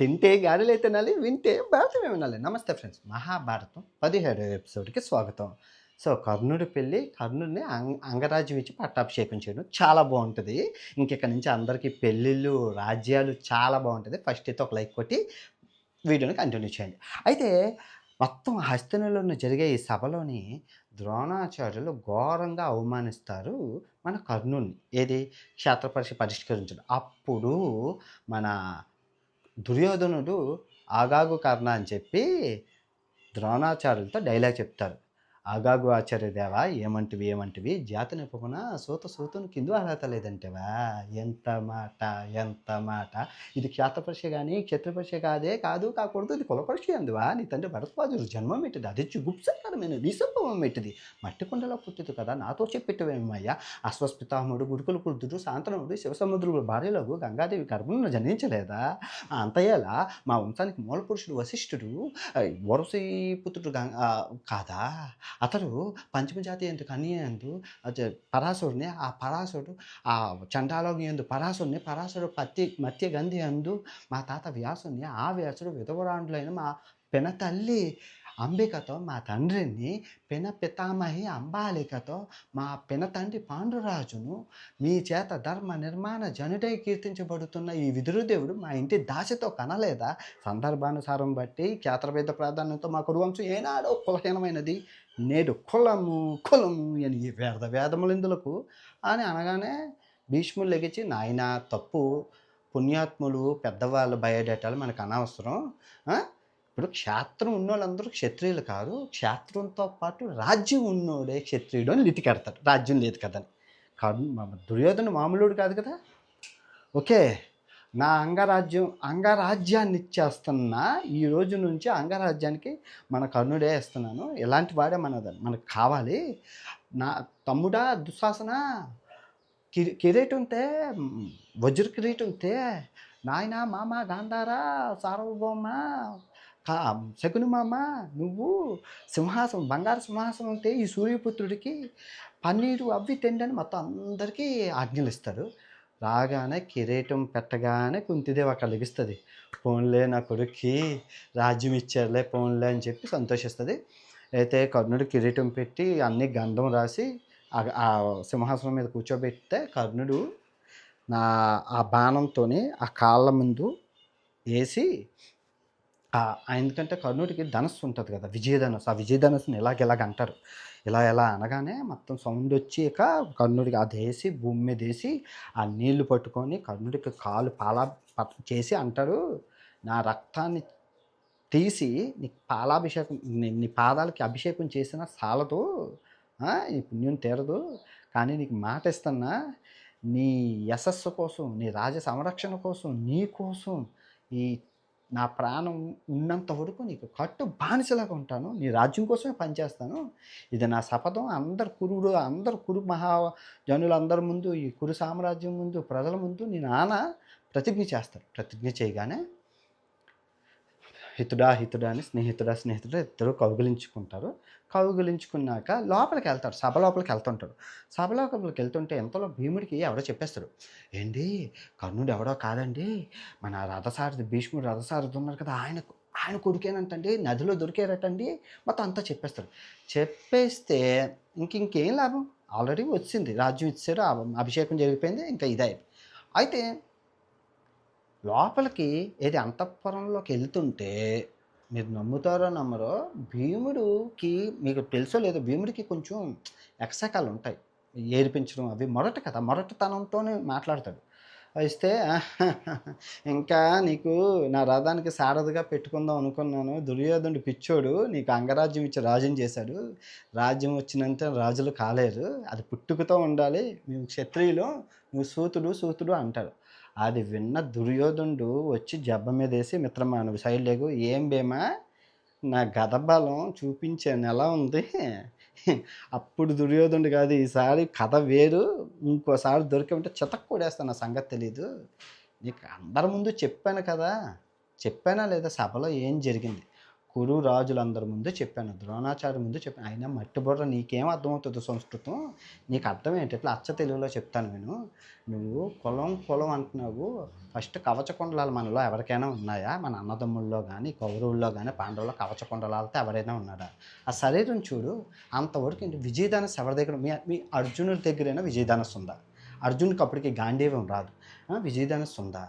తింటే గారెలు తినాలి వింటే భారతమే వినాలి నమస్తే ఫ్రెండ్స్ మహాభారతం పదిహేడు ఎపిసోడ్కి స్వాగతం. సో కర్ణుడి పెళ్ళి కర్ణుడిని అంగ అంగరాజ్యం ఇచ్చి పట్టాభిషేకం చేయడం చాలా బాగుంటుంది. ఇంకెక్కడి నుంచి అందరికీ పెళ్ళిళ్ళు రాజ్యాలు చాలా బాగుంటుంది. ఫస్ట్ అయితే ఒక లైక్ కొట్టి వీడియోని కంటిన్యూ చేయండి. అయితే మొత్తం హస్తినలో జరిగే ఈ సభలోని ద్రోణాచార్యులు ఘోరంగా అవమానిస్తారు మన కర్ణుని ఏది? క్షేత్రపరిష పరిష్కరించడం. అప్పుడు మన దుర్యోధనుడు ఆగాగు కర్ణ అని చెప్పి ద్రోణాచార్యులతో డైలాగ్ చెప్తారు. ఆగాగు ఆచార్య దేవా ఏమంటివి ఏమంటివి? జాత నిపుణ సూత సూతుని కింద అర్హత లేదంటేవా? ఎంత మాట ఎంత మాట? ఇది క్షేత్రపరిష కానీ క్షత్రపరిష కాదే కాదు కాకూడదు ఇది కులపరిష అందువా? నీ తండ్రి భరద్వాజుడు జన్మం పెట్టింది అది గుప్సకరమైన విసంభవం ఎట్టిది మట్టి కుండలో పుట్టింది కదా నాతో చెప్పిట్టవేమయ్యా? అశ్వస్పితాముడు గురుకుల కుర్దుడు శాంతనుడు శివసముద్రుడు భార్యలకు గంగాదేవి గర్భంలో జనించలేదా అంతయ్యేలా మా వంశానికి మూల పురుషుడు వశిష్ఠుడు వరుసీ పుత్రుడు గంగా కాదా? అతడు పంచమజాతి ఎందు కన్య ఎందు పరాశుడిని ఆ పరాశుడు ఆ చండాలోగి ఎందు పరాశుడిని పరాశుడు పత్తి మత్య గంధి ఎందు మా తాత వ్యాసుని ఆ వ్యాసుడు విధవరాండులైన మా పెన తల్లి అంబికతో మా తండ్రిని పెన పితామహి అంబాలికతో మా పెన తండ్రి పాండురాజును మీ చేత ధర్మ నిర్మాణ జనుడై కీర్తించబడుతున్న ఈ విదురుదేవుడు మా ఇంటి దాసితో కనలేదా? సందర్భానుసారం బట్టి క్షేత్రవేద ప్రాధాన్యంతో మా కురువంశం ఏనాడో కులహీనమైనది. నేడు కులము కులము అని వేద వేదములందులకు అని అనగానే భీష్ములు లెగిచి నాయన తప్పు. పుణ్యాత్ములు పెద్దవాళ్ళు బయోడేటాలు మనకు అనవసరం. ఇప్పుడు క్షేత్రం ఉన్నోళ్ళందరూ క్షత్రియులు కాదు. క్షేత్రంతో పాటు రాజ్యం ఉన్నోడే క్షత్రియుడు అని లితికెడతాడు రాజ్యం లేదు కదని. కాదు మా- దుర్యోధన మామూలుడు కాదు కదా? ఓకే. నా అంగరాజ్యం అంగరాజ్యాన్ని ఇచ్చేస్తున్నా ఈ రోజు నుంచి అంగరాజ్యానికి మన కర్ణుడే ఇస్తున్నాను ఇలాంటి వాడే మన మనకు కావాలి. నా తమ్ముడా దుశ్శాసన? కిరీ కిరీటం ఉంటే వజ్ర కిరీటం ఉంటే నాయన మామ గాంధార సార్వభౌమ? శకుని మామ? నువ్వు సింహాసనం బంగారు సింహాసనం ఉంటే ఈ సూర్యపుత్రుడికి పన్నీరు అవి తిండని మొత్తం అందరికీ ఆజ్ఞలు ఇస్తారు రాగానే కిరీటం పెట్టగానే కుంతిదేవి అక్కడ లెగిస్తుంది. పోన్లే నా కొడుక్కి రాజ్యం ఇచ్చారులే పోన్లే అని చెప్పి సంతోషిస్తుంది. అయితే కర్ణుడు కిరీటం పెట్టి అన్ని గంధం రాసి ఆ- సింహాసనం మీద కూర్చోబెడితే కర్ణుడు నా ఆ బాణంతో ఆ కాళ్ళ ముందు వేసి ఎందుకంటే కర్ణుడికి ధనస్సు ఉంటుంది కదా విజయధనస్సు. ఆ విజయధనస్సుని ఇలాగ ఇలాగ అంటారు? ఇలా ఎలా అనగానే మొత్తం సౌండ్ వచ్చాక కర్ణుడికి అది వేసి భూమి మీద వేసి ఆ నీళ్ళు పట్టుకొని కర్ణుడికి కాలు పాలా చేసి అంటారు నా రక్తాన్ని తీసి నీ పాలాభిషేకం నీ- పాదాలకి అభిషేకం చేసిన సాలదు ఆ, ఈ పుణ్యం తీరదు కానీ నీకు మాట ఇస్తున్నా నీ యశస్సు కోసం నీ రాజ సంరక్షణ కోసం నీ కోసం ఈ నా ప్రాణం ఉన్నంత వరకు నీకు కట్టు బానిసలాగా ఉంటాను. నీ రాజ్యం కోసమే పనిచేస్తాను. ఇది నా శపథం. అందరు కురుడు అందరు కురు మహా జనులందరి ముందు ఈ కురు సామ్రాజ్యం ముందు ప్రజల ముందు నీ నాన్న ప్రతిజ్ఞ చేస్తాడు ప్రతిజ్ఞ చేయగానే హితుడా హితుడా అని స్నేహితుడా స్నేహితుడా ఇద్దరు కౌగిలించుకుంటారు. కౌగులించుకున్నాక లోపలికి వెళ్తారు సభ లోపలికి వెళ్తుంటారు సభ లోపలికి వెళ్తుంటే ఎంతలో భీముడికి ఎవడో చెప్పేస్తాడు ఏంటి? కర్ణుడు ఎవడో కాదండి? మన రథసారథి భీష్ముడు రథసారథి ఉన్నారు కదా ఆయన ఆయన కొడుకేనంటండి నదిలో దొరికారటండి మొత్తం అంతా చెప్పేస్తాడు చెప్పేస్తే ఇంక ఇంకేం లాభం? ఆల్రెడీ వచ్చింది. రాజ్యం ఇచ్చారు ఆ అభిషేకం జరిగిపోయింది ఇంకా ఇదే అయితే లోపలికి ఏది అంతఃపురంలోకి వెళ్తుంటే మీరు నమ్ముతారో నమ్మరో భీముడికి మీకు తెలుసో లేదో భీముడికి కొంచెం ఎక్సకాలు ఉంటాయి. ఏడిపించడం అవి మొరట కదా మొరటతనంతోనే మాట్లాడతాడు. ఇస్తే ఇంకా నీకు నా రథానికి సారథిగా పెట్టుకుందాం అనుకున్నాను. దుర్యోధనుడు పిచ్చోడు నీకు అంగరాజ్యం ఇచ్చి రాజ్యం చేశాడు. రాజ్యం వచ్చినంత రాజులు కాలేరు. అది పుట్టుకతో ఉండాలి. మేము క్షత్రియులు నువ్వు సూతుడు సూతుడు అంటాడు. అది విన్న దుర్యోధనుడు వచ్చి జబ్బ మీద వేసి మిత్రమా నువ్వు సైడ్ లేగు ఏం బేమా నా గత బలం చూపించాను ఎలా ఉంది. అప్పుడు దుర్యోధనుడు కాదు ఈసారి కథ వేరు ఇంకోసారి దొరికమంటే చితక్ కూడేస్తాను సంగతి తెలీదు. నీకు అందరి ముందు చెప్పాను కదా చెప్పానా లేదా? సభలో ఏం జరిగింది? కురు రాజులందరి ముందు చెప్పాను ద్రోణాచార్య ముందు చెప్పాను. అయినా మట్టి బుర్ర నీకేం అర్థమవుతుంది సంస్కృతం నీకు అర్థం ఏంటి ఇట్లా అచ్చ తెలుగులో చెప్తాను నేను. నువ్వు కులం కులం అంటున్నావు. ఫస్ట్ కవచకుండలాలు మనలో ఎవరికైనా ఉన్నాయా? మన అన్నదమ్ముల్లో కానీ కౌరవుల్లో కానీ పాండవుల్లో కవచకుండలాలతో ఎవరైనా ఉన్నారా? ఆ శరీరం చూడు అంతవరకు ఏంటి? విజయదానస్ ఎవరి దగ్గర? మీ మీ అర్జునుడి దగ్గరైనా విజయదానస్ ఉందా? అర్జునుడికి అప్పటికి గాంధీవం రాదు. ఆ, ఉందా?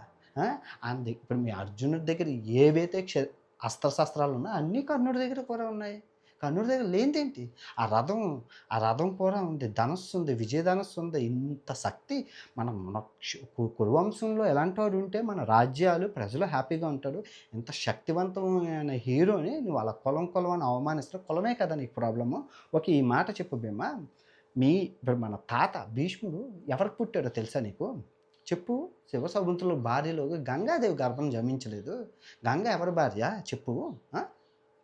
అంది. ఇప్పుడు మీ అర్జునుడి దగ్గర ఏవైతే క్ష అస్త్రశస్త్రాలు ఉన్నాయి అన్నీ కర్ణుడి దగ్గర కూడా ఉన్నాయి. కర్ణుడి దగ్గర లేనిదేంటి? ఆ రథం ఆ రథం కూడా ఉంది. ధనస్సు ఉంది విజయధనస్సు ఉంది. ఇంత శక్తి మన మన కు- కురువంశంలో ఎలాంటి వాడు ఉంటే మన రాజ్యాలు ప్రజలు హ్యాపీగా ఉంటాడు ఇంత శక్తివంతమైన హీరోని నువ్వు అలా కులం కులం అని అవమానిస్తావు కులమే కదా నీకు ప్రాబ్లము? ఒక ఈ మాట చెప్పు భీమా. మీ ఇప్పుడు మన తాత భీష్ముడు ఎవరికి పుట్టాడో తెలుసా నీకు? చెప్పు. శివసముద్రుల భార్యలో గంగాదేవి గర్భం జమించలేదు. గంగ ఎవరి భార్య? చెప్పు.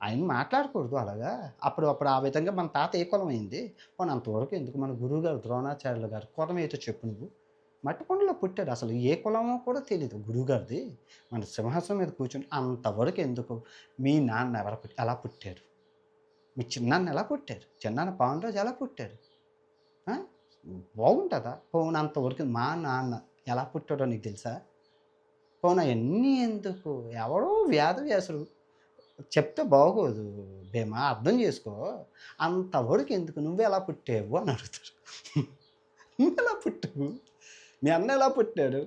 ఆయన మాట్లాడకూడదు అలాగా? అప్పుడు అప్పుడు ఆ విధంగా మన తాత ఏ కులం అయింది? పోనీ అంతవరకు ఎందుకు మన గురువు గారు ద్రోణాచార్యులు గారు కులం ఏదో చెప్పు నువ్వు. మట్టికొండలో పుట్టాడు. అసలు ఏ కులమో కూడా తెలియదు గురువుగారిది. మన సింహాసనం మీద కూర్చుని అంతవరకు ఎందుకు? మీ నాన్న ఎవరు పుట్టి ఎలా పుట్టారు? మీ చిన్నాన్న ఎలా పుట్టారు? చిన్నాన్న పవన్ రాజు ఎలా పుట్టారు? బాగుంటుందా? పవన్ అంతవరకు మా నాన్న ఎలా పుట్టాడో నీకు తెలుసా? పోనా ఎన్ని ఎందుకు? ఎవడో వ్యాధ వ్యాసుడు చెప్తే బాగోదు భీమా అర్థం చేసుకో. అంతవరకు ఎందుకు? నువ్వు ఎలా పుట్టావు అని అడుగుతారు నువ్వు ఎలా పుట్టావు? మీ అన్న ఎలా పుట్టాడు?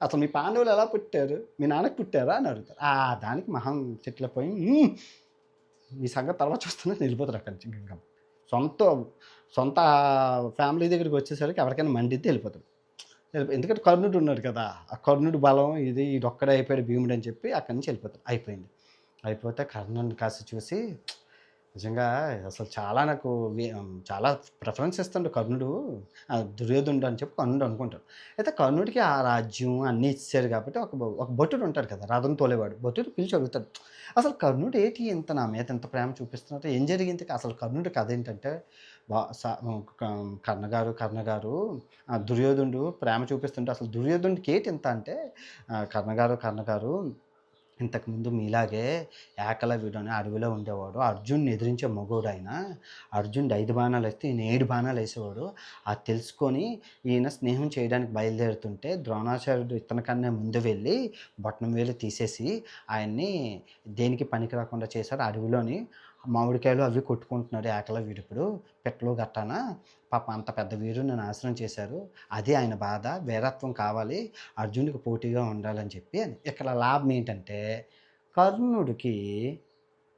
అసలు మీ పాండవులు ఎలా పుట్టారు? మీ నాన్నకి పుట్టారా అని అడుగుతారు ఆ దానికి మహం చెట్ల పోయి మీ సంగతి తర్వాత చూస్తున్నా వెళ్ళిపోతారు అక్కడి నుంచి. ఇంకా సొంత సొంత ఫ్యామిలీ దగ్గరికి వచ్చేసరికి ఎవరికైనా మండిద్ది వెళ్ళిపోతారు ఎందుకంటే కర్ణుడు ఉన్నాడు కదా ఆ కర్ణుడు బలం ఇది ఇది ఒక్కడే అయిపోయాడు భీముడు అని చెప్పి అక్కడి నుంచి వెళ్ళిపోతాడు అయిపోయింది. అయిపోతే కర్ణుని కాస్త చూసి నిజంగా అసలు చాలా నాకు చాలా ప్రిఫరెన్స్ ఇస్తాడు కర్ణుడు. ఆ దుర్యోధనుడు అని చెప్పి కర్ణుడు అనుకుంటాడు. అయితే కర్ణుడికి ఆ రాజ్యం అన్నీ ఇచ్చారు కాబట్టి ఒక ఒక భటుడు ఉంటాడు కదా రథం తోలేవాడు భటుడు పిలిచి అడుగుతాడు. అసలు కర్ణుడు ఏంటి ఇంత నా మీద ఇంత ప్రేమ చూపిస్తున్నట్టు ఏం జరిగింది? అసలు కర్ణుడి కథ ఏంటంటే కర్ణగారు కర్ణగారు ఆ దుర్యోధనుడు ప్రేమ చూపిస్తుంటే అసలు దుర్యోధనుడికి ఏంటి ఇంత అంటే కర్ణగారు కర్ణగారు ఇంతకుముందు మీలాగే ఏకలవ్యుడు అని అడవిలో ఉండేవాడు. అర్జున్ని ఎదిరించే మగోడు ఆయన అర్జున్ ఐదు బాణాలు వేస్తే ఈయన ఏడు బాణాలు వేసేవాడు. అది తెలుసుకొని ఈయన స్నేహం చేయడానికి బయలుదేరుతుంటే ద్రోణాచార్యుడు ఇతనికన్నా ముందు వెళ్ళి బొట్టం వేలు తీసేసి ఆయన్ని దేనికి పనికి రాకుండా చేశారు అడవిలోని మామిడికాయలు అవి కొట్టుకుంటున్నాడు ఏకలవ్యుడు ఇప్పుడు. పెట్లు గట్టాన? పాప అంత పెద్ద వీరుని నాశనం చేశారు. అది ఆయన బాధ. వీరత్వం కావాలి. అర్జునుడికి పోటీగా ఉండాలని చెప్పి అని. ఇక్కడ లాభం ఏంటంటే కర్ణుడికి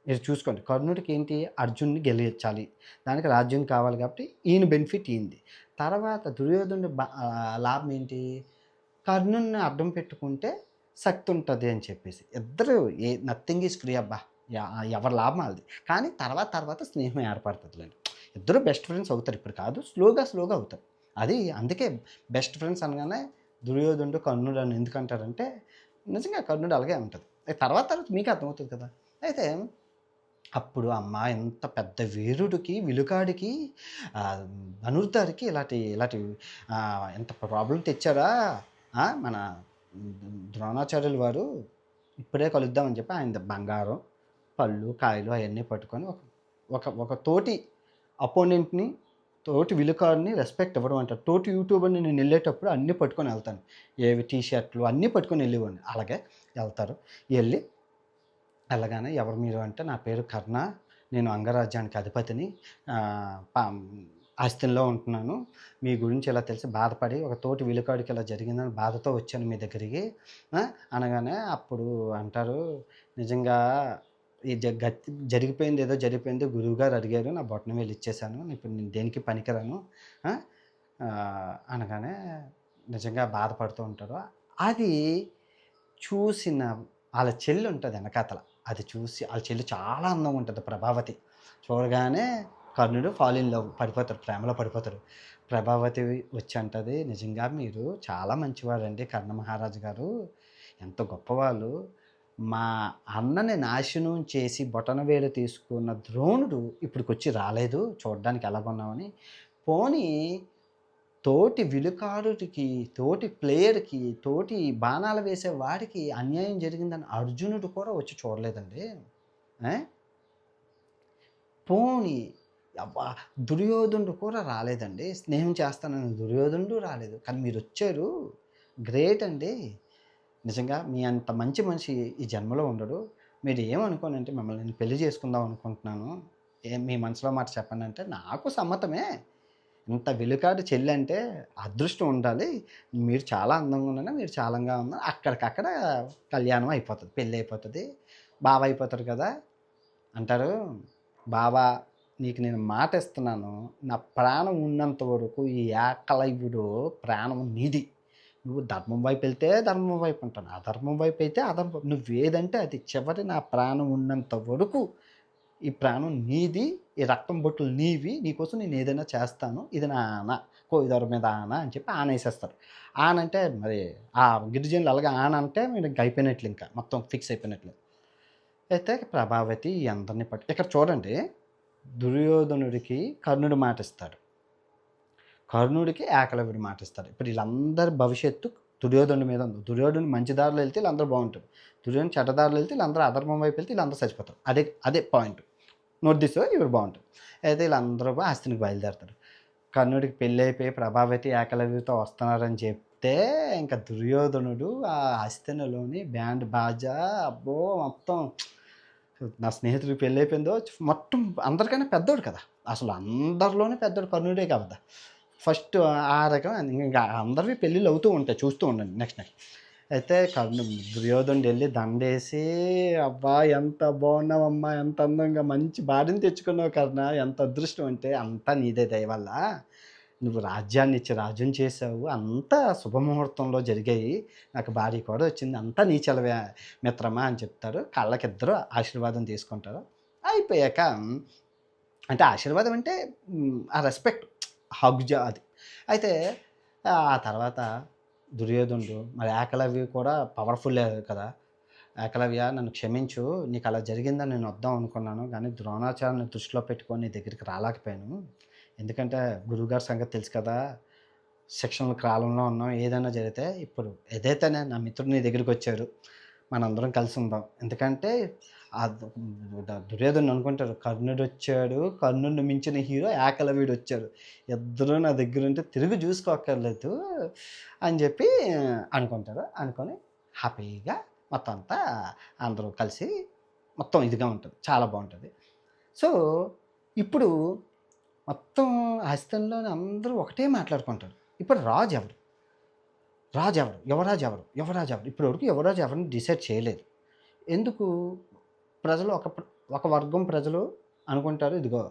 మీరు చూసుకోండి. కర్ణుడికి ఏంటి? అర్జున్ని గెలిచాలి. దానికి రాజ్యం కావాలి కాబట్టి ఈయన బెనిఫిట్ ఈయంది తర్వాత దుర్యోధనుడి బా- లాభం ఏంటి? కర్ణుని అడ్డం పెట్టుకుంటే శక్తి ఉంటుంది అని చెప్పేసి. ఇద్దరు ఏ నథింగ్ ఈజ్ ఫ్రీ అబ్బా. ఎవరి లాభం అది కానీ తర్వాత తర్వాత స్నేహం ఏర్పడుతుందిలేండి ఇద్దరు బెస్ట్ ఫ్రెండ్స్ అవుతారు. ఇప్పుడు కాదు స్లోగా స్లోగా అవుతారు. అది అందుకే బెస్ట్ ఫ్రెండ్స్ అనగానే దుర్యోధనుడు కర్ణుడు అని ఎందుకంటారంటే నిజంగా కర్ణుడు అలాగే ఉంటుంది. తర్వాత తర్వాత మీకు అర్థమవుతుంది కదా. అయితే అప్పుడు అమ్మ ఎంత పెద్ద వీరుడికి విలుకాడికి ధనుర్ధారికి ఇలాంటి ఇలాంటి ఎంత ప్రాబ్లం తెచ్చారా మన ద్రోణాచార్యుల వారు ఇప్పుడే కలుద్దామని చెప్పి ఆయన బంగారం పళ్ళు కాయలు అవన్నీ పట్టుకొని ఒక ఒక ఒక తోటి అపోనెంట్ని తోటి విలుకారుని రెస్పెక్ట్ ఇవ్వడం అంటారు తోటి యూట్యూబర్ని నేను వెళ్ళేటప్పుడు అన్నీ పట్టుకొని వెళ్తాను. ఏవి టీ షర్ట్లు అన్నీ పట్టుకొని వెళ్ళేవాడిని అలాగే వెళ్తారు. వెళ్ళి వెళ్ళగానే ఎవరు మీరు అంటే నా పేరు కర్ణ నేను అంగరాజ్యానికి అధిపతిని పా- ఆస్తిలో ఉంటున్నాను. మీ గురించి ఇలా తెలిసి బాధపడి ఒక తోటి విలుకాడికి ఇలా జరిగిందని బాధతో వచ్చాను మీ దగ్గరికి అనగానే అప్పుడు అంటారు నిజంగా ఈ జ గతి జరిగిపోయింది ఏదో జరిగిపోయింది గురువుగారు అడిగారు నా బొట్టన వేలు ఇచ్చేసాను ఇప్పుడు నేను దేనికి పనికిరాను అనగానే నిజంగా బాధపడుతూ ఉంటారు. అది చూసిన వాళ్ళ చెల్లి ఉంటుంది వెనకాతల అది చూసి వాళ్ళ చెల్లి చాలా అందంగా ఉంటుంది ప్రభావతి. చూడగానే కర్ణుడు ఫాల్ ఇన్ లవ్ పడిపోతాడు ప్రేమలో పడిపోతాడు. ప్రభావతి వచ్చి అంటది నిజంగా మీరు చాలా మంచివారండి కర్ణ మహారాజు గారు ఎంత గొప్పవాళ్ళు మా అన్నని నాశనం చేసి బొటనవేలు తీసుకున్న ద్రోణుడు ఇప్పటికొచ్చి రాలేదు. చూడడానికి ఎలాగున్నామని పోనీ తోటి విలుకారుడికి తోటి ప్లేయర్కి తోటి బాణాలు వేసే వాడికి అన్యాయం జరిగిందని అర్జునుడు కూడా వచ్చి చూడలేదండి. పోని అబ్బా దుర్యోధనుడు కూడా రాలేదండి. స్నేహం చేస్తానని దుర్యోధనుడు రాలేదు. కానీ మీరు వచ్చారు గ్రేట్ అండి. నిజంగా మీ అంత మంచి మనిషి ఈ జన్మలో ఉండడు. మీరు ఏమనుకోనంటే మిమ్మల్ని నేను పెళ్ళి చేసుకుందాం అనుకుంటున్నాను. ఏ మీ మనసులో మాట చెప్పండి అంటే నాకు సమ్మతమే. ఇంత వెలుకాడు చెల్లి అంటే అదృష్టం ఉండాలి. మీరు చాలా అందంగా ఉన్నా మీరు చాలా ఉన్నా అక్కడికక్కడ కళ్యాణం అయిపోతుంది పెళ్ళి అయిపోతుంది బావ అయిపోతారు కదా. అంటారు బావా నీకు నేను మాట ఇస్తున్నాను నా ప్రాణం ఉన్నంత వరకు ఈ ఏకలవ్యుడు ప్రాణం నీది. నువ్వు ధర్మం వైపు వెళ్తే ధర్మం వైపు ఉంటాను అధర్మం వైపు అయితే అధర్మం నువ్వు ఏదంటే అది చివరి నా ప్రాణం ఉన్నంత వరకు ఈ ప్రాణం నీది ఈ రక్తం బొట్టులు నీవి నీకోసం నేను ఏదైనా చేస్తాను ఇది నా ఆన కోయిదొర మీద ఆన అని చెప్పి ఆన వేసేస్తారు ఆన అంటే మరి ఆ గిరిజనులు అలాగే ఆన అంటే మీరు అయిపోయినట్లు ఇంకా మొత్తం ఫిక్స్ అయిపోయినట్లు. అయితే ప్రభావతి అందరినీ పట్టు ఇక్కడ చూడండి దుర్యోధనుడికి కర్ణుడు మాటిస్తాడు. కర్ణుడికి ఏకలవ్యుడు మాటిస్తారు ఇప్పుడు వీళ్ళందరి భవిష్యత్తు దుర్యోధనుడి మీద ఉంది. దుర్యోధనుడు మంచి దారిలో వెళ్తే వీళ్ళందరూ బాగుంటారు. దుర్యోధను చెడ్డదారులు వెళ్తే వీళ్ళందరూ అధర్మం వైపు వెళ్తే వీళ్ళందరూ చచ్చిపోతారు. అదే అదే పాయింట్ నోట్ దిశ ఇవి బాగుంటారు. అయితే వీళ్ళందరూ కూడా హస్తినికి బయలుదేరుతారు. కర్ణుడికి పెళ్ళి అయిపోయి ప్రభావతి ఏకలవ్యతో వస్తున్నారని చెప్తే ఇంకా దుర్యోధనుడు ఆ హస్తినలోని బ్యాండ్ బాజా అబ్బో మొత్తం నా స్నేహితుడికి పెళ్ళి అయిపోయిందో మొత్తం అందరికైనా పెద్దోడు కదా. అసలు అందరిలోనే పెద్దోడు కర్ణుడే కదా ఫస్ట్ ఆ రకం ఇంకా అందరివి పెళ్ళిళ్ళు అవుతూ ఉంటాయి చూస్తూ ఉండండి. నెక్స్ట్ నెక్స్ట్ అయితే కర్ణు దుర్యోధనుడు వెళ్ళి దండేసి అబ్బా ఎంత బాగున్నావమ్మా ఎంత అందంగా మంచి భార్యను తెచ్చుకున్నావు కర్ణ ఎంత అదృష్టం అంటే అంతా నీదే దయవల్ల నువ్వు రాజ్యాన్ని ఇచ్చి రాజ్యం చేసావు అంతా శుభముహూర్తంలో జరిగాయి నాకు భార్య కూడా వచ్చింది అంతా నీ చలవే మిత్రమా అని చెప్తారు. కళ్ళకిద్దరు ఆశీర్వాదం తీసుకుంటారు. అయిపోయాక అంటే ఆశీర్వాదం అంటే ఆ రెస్పెక్ట్ హగ్జ అది. అయితే ఆ తర్వాత దుర్యోధనుడు మరి ఏకలవ్య కూడా పవర్ఫుల్ కదా. ఏకలవ్య నన్ను క్షమించు నీకు అలా జరిగిందని నేను వద్దాం అనుకున్నాను కానీ ద్రోణాచార్యని దృష్టిలో పెట్టుకొని నీ దగ్గరికి రాలేకపోయాను. ఎందుకంటే గురువుగారి సంగతి తెలుసు కదా శిక్షణ కాలంలో ఉన్నాం ఏదైనా జరిగితే ఇప్పుడు ఏదైతేనే నా మిత్రుడు నీ దగ్గరికి వచ్చారు. మనందరం కలిసి ఉందాం. ఎందుకంటే దుర్యోధను అనుకుంటారు. కర్ణుడు వచ్చాడు కర్ణుడిని మించిన హీరో ఏకలవ్యుడు వచ్చాడు ఇద్దరు నా దగ్గర ఉంటే తిరిగి చూసుకోక్కర్లేదు అని చెప్పి అనుకుంటారు. అనుకొని హ్యాపీగా మొత్తం అంతా అందరూ కలిసి మొత్తం ఇదిగా ఉంటుంది. చాలా బాగుంటుంది. సో ఇప్పుడు మొత్తం హస్తంలోని అందరూ ఒకటే మాట్లాడుకుంటారు. ఇప్పుడు రాజు ఎవరు? రాజు ఎవరు? యువరాజు ఎవరు? యువరాజు ఎవరు? ఇప్పటివరకు యువరాజు ఎవరిని డిసైడ్ చేయలేదు. ఎందుకు? ప్రజలు ఒక ఒక వర్గం ప్రజలు అనుకుంటారు ఇదిగో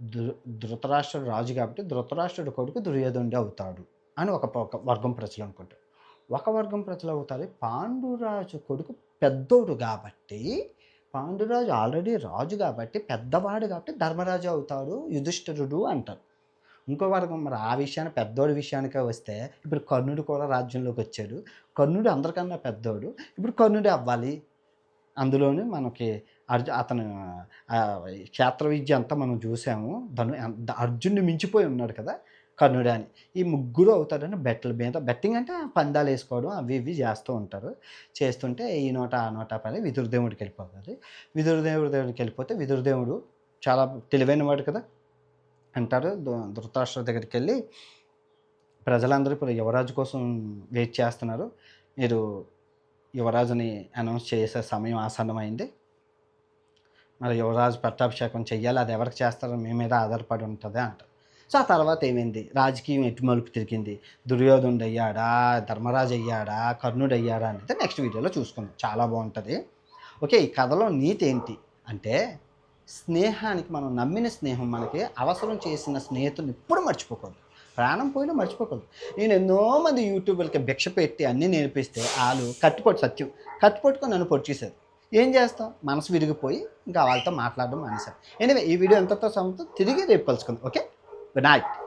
ధృ ధృతరాష్ట్రుడు రాజు కాబట్టి ధృతరాష్ట్రుడు కొడుకు దుర్యోధనుడే అవుతాడు అని ఒక ఒక వర్గం ప్రజలు అనుకుంటారు. ఒక వర్గం ప్రజలు అవుతారు పాండురాజు కొడుకు పెద్దోడు కాబట్టి పాండురాజు ఆల్రెడీ రాజు కాబట్టి పెద్దవాడు కాబట్టి ధర్మరాజు అవుతాడు యుధిష్ఠిరుడు అంటారు. ఇంకో వర్గం మరి ఆ విషయాన్ని పెద్దోడి విషయానికే వస్తే ఇప్పుడు కర్ణుడు కూడా రాజ్యంలోకి వచ్చాడు. కర్ణుడు అందరికన్నా పెద్దోడు. ఇప్పుడు కర్ణుడే అవ్వాలి. అందులోనే మనకి అర్జు అతను క్షేత్ర విద్య అంతా మనం చూసాము. ధను అర్జున్ని మించిపోయి ఉన్నాడు కదా కర్ణుడు అని. ఈ ముగ్గురు అవుతారని బెట్టల మీద బెట్టింగ్ అంటే పందాలు వేసుకోవడం అవి ఇవి చేస్తూ ఉంటారు. చేస్తుంటే ఈ నోట ఆ నోట పని విదురుదేవుడికి వెళ్ళిపోతుంది. విదురుదేవుడి దగ్గరికి వెళ్ళిపోతే విదురుదేవుడు చాలా తెలివైన వాడు కదా అంటారు. ధృ- ధృతరాష్ట్ర దగ్గరికి వెళ్ళి ప్రజలందరూ ఇప్పుడు యువరాజు కోసం వెయిట్ చేస్తున్నారు. మీరు యువరాజుని అనౌన్స్ చేసే సమయం ఆసన్నమైంది. మరి యువరాజు పట్టాభిషేకం చెయ్యాలి అది ఎవరికి చేస్తారో మీ మీద ఆధారపడి ఉంటుంది అంట. సో ఆ తర్వాత ఏమైంది? రాజకీయం ఎటు మలుపు తిరిగింది? దుర్యోధనుడు అయ్యాడా? ధర్మరాజు అయ్యాడా? కర్ణుడు అయ్యాడా అనేది నెక్స్ట్ వీడియోలో చూసుకుందాం. చాలా బాగుంటుంది. ఓకే ఈ కథలో నీతి ఏంటి? అంటే స్నేహానికి మనం నమ్మిన స్నేహం మనకి అవసరం చేసిన స్నేహితుని ఎప్పుడు మర్చిపోకూడదు. ప్రాణం పోయినా మర్చిపోకూడదు. నేను ఎన్నో మంది యూట్యూబర్లకి భిక్ష పెట్టి అన్నీ నేర్పిస్తే వాళ్ళు కట్టుపట్టు సత్యం. కట్టుపట్టుకొని నన్ను పొడిచేశారు ఏం చేస్తాం? మనసు విరిగిపోయి ఇంకా వాళ్ళతో మాట్లాడడం మానేశారు. ఎనివే ఈ వీడియో ఎంతతో సమతో తిరిగి రేపు కలుసుకుందాం. Okay good night